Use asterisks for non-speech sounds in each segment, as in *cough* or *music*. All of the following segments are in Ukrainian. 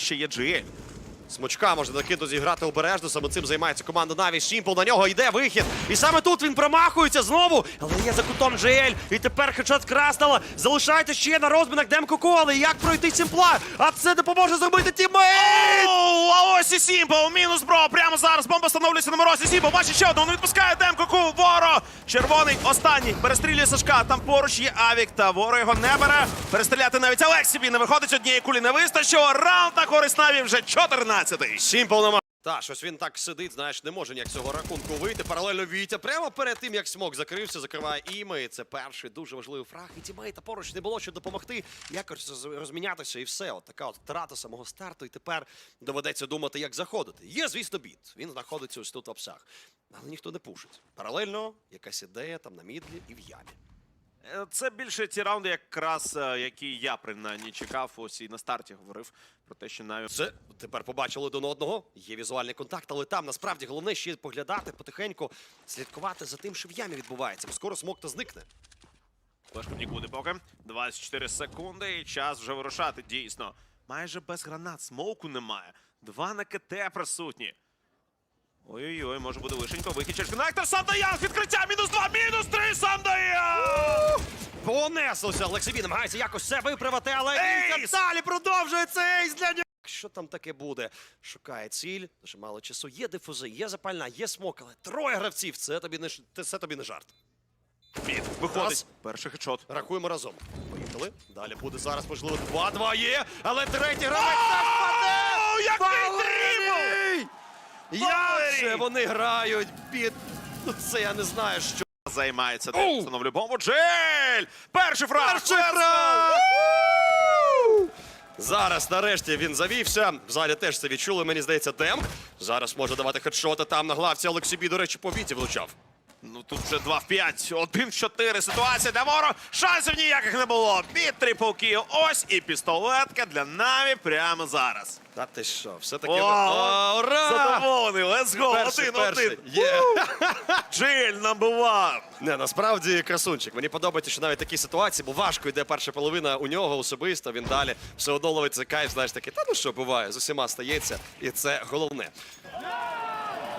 ще є GL. Смочка можна накинути зіграти обережно, саме цим займається команда Наві. Сімпл на нього йде вихід. І саме тут він промахується знову. Але є за кутом GL. І тепер хедшот Краснала. Залишається ще на розмінах Демко Коли. Як пройти Сімпла? А це допоможе зробити тімейт! А ось мінус бро, прямо зараз бомба становлюється на морозі. Сімпл бачить ще одного, не відпускає Демко Воро. Червоний, останній, перестрілює Сашка, там поруч є Авік, та Воро його не бере. Перестріляти навіть Алексібі не виходить, однієї кулі не вистачило. Раунд на користь Наві вже 14-й. Сімпл нема. Та, щось він так сидить, знаєш, не може ніяк цього рахунку вийти. Паралельно Вітя прямо перед тим, як смок закрився, закриває іми. Це перший дуже важливий фраг. І тімейта поруч не було, щоб допомогти. Якось розмінятися і все. От така от втрата самого старту. І тепер доведеться думати, як заходити. Є, звісно, біт. Він знаходиться ось тут в апсах. Але ніхто не пушить. Паралельно якась ідея там на мідлі і в ямі. Це більше ті раунди, якраз е, які я принаймні чекав. Ось і на старті говорив про те, що навіть Це тепер побачили один одного. Є візуальний контакт, але там насправді головне ще поглядати потихеньку, слідкувати за тим, що в ямі відбувається. Бо скоро смок та зникне. Флешку нікуди поки. 24 секунди і час вже вирушати. Дійсно. Майже без гранат. Смоуку немає. Два на КТ присутні. Ой-ой-ой, може буде лишенько. Вихід через коннектор. Сам Даян! Відкриття! Мінус два, мінус три! Сам Даян! Понеслося. Олексій намагається якось це виправити, але Ейс! Ейс! далі продовжується ейс для нього. Що там таке буде? Шукає ціль, дуже мало часу. Є дифузи, є запальна, є смок, але троє гравців. Це тобі не ш- це тобі не жарт. Мід. Виходить. Раз. Перший хедшот. Рахуємо разом. Поїхали. Далі буде зараз, можливо, 2-2 є, але третій гравець теж паде! Як вони грають під... Ну, це я не знаю, що. Займається тим. Встановлює бомбу. Джель! Перший фраг! Перший фраг! Зараз нарешті він завівся. В залі теж це відчули, мені здається, Демк. Зараз може давати хедшоти там на главці. Олексій Бі, до речі, по віті влучав. Ну тут вже 2 в 5, 1 в 4. Ситуація для Моро. Шансів ніяких не було. Під трипл кіл. Ось і пістолетка для Наві прямо зараз. Та ти що, все-таки... О, О, let's go. Перший, один, перший. один. Є. Джиль number one. Не, насправді красунчик. Мені подобається, що навіть такі ситуації, бо важко йде перша половина у нього особисто, він далі все одно ловить цей кайф, знаєш таки, та ну що буває, з усіма стається, і це головне.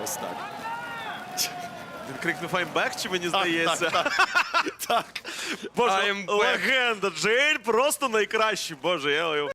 Ось так. Він крикнув аймбек, чи мені здається? Так. *laughs* Боже, I'm back. легенда. Джейль просто найкращий. Боже, я його